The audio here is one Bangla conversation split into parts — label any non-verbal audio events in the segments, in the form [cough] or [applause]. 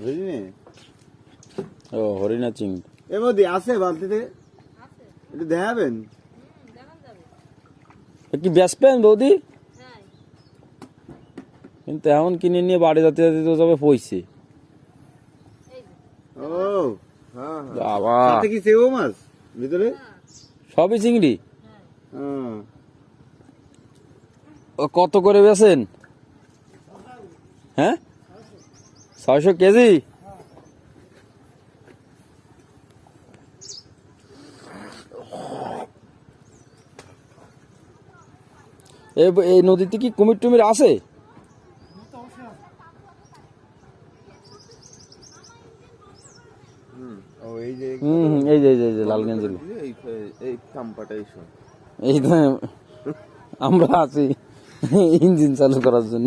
বুঝলি? ও হরিণা চিংড়ি এর মধ্যে আছে বালতিতে? একটু দেখাবেন? কি বৌদি? কিন্তু এখন কিনে নিয়ে বাড়ি যাতে যাতে তো যাবে পয়সে ও হ্যাঁ হ্যাঁ। বাবা। সাথে কি সেও মাছ ভিতরে? সবই চিংড়ি? হ্যাঁ। ও কত করে বেছেন? হ্যাঁ? ছয়শো কেজি? এই নদীতে কি কুমির টুমির আছে? এই হুম হুম, এই যে এই যে, জেলা। এই আমরা আছি ইঞ্জিন চালু করার জন্য।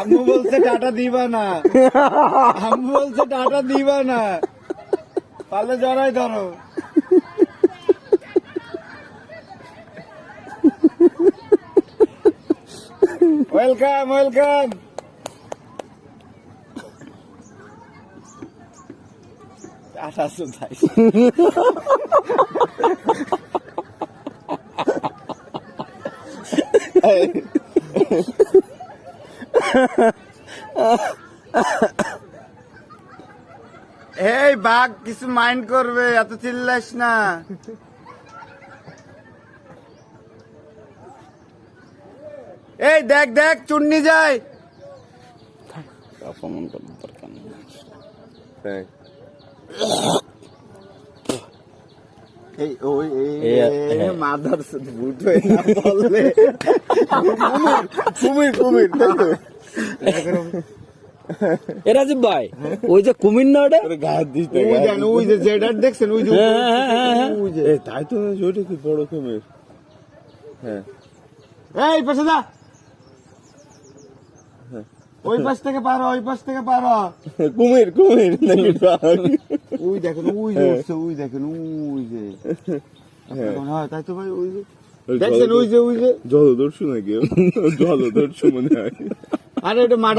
আম্মু বলছে টাটা দিবা না। আম্মু বলছে টাটা দিবা না। পারলে জড়াই ধরো। Welcome welcome. টাটা সুধাই। এই বাঘ কিছু মাইন্ড করবে এত চিল্লাস না। এই দেখ দেখ চুন্নি যায়। অপমান করার দরকার নেই। এই। ওই এই এই- এই হ্যাঁ। মাদার ভূত হয়ে না বললে। [laughs] কুমির কুমির তাই তো এ রাজীব ভাই ওই যে কুমির না ওটা ওই যে দেখছেন ওই যে হ্যাঁ। ওই যে। তাই তো ওইটা কি বড় কুমির। হ্যাঁ। এই পাশে যা। ওই পাশ থেকে পারো ওই পাশ থেকে পারো কুমির কুমির নাকি বাঘ? ওই দেখেন ওই যে উঠছে, ওই দেখেন ওই যে। আপনার তাই তো ভাই ওই যে। দেখছেন ওই যে ওই যে। জলদস্যু নাকি? জলদস্যু মনে হয়। আরে মাঠে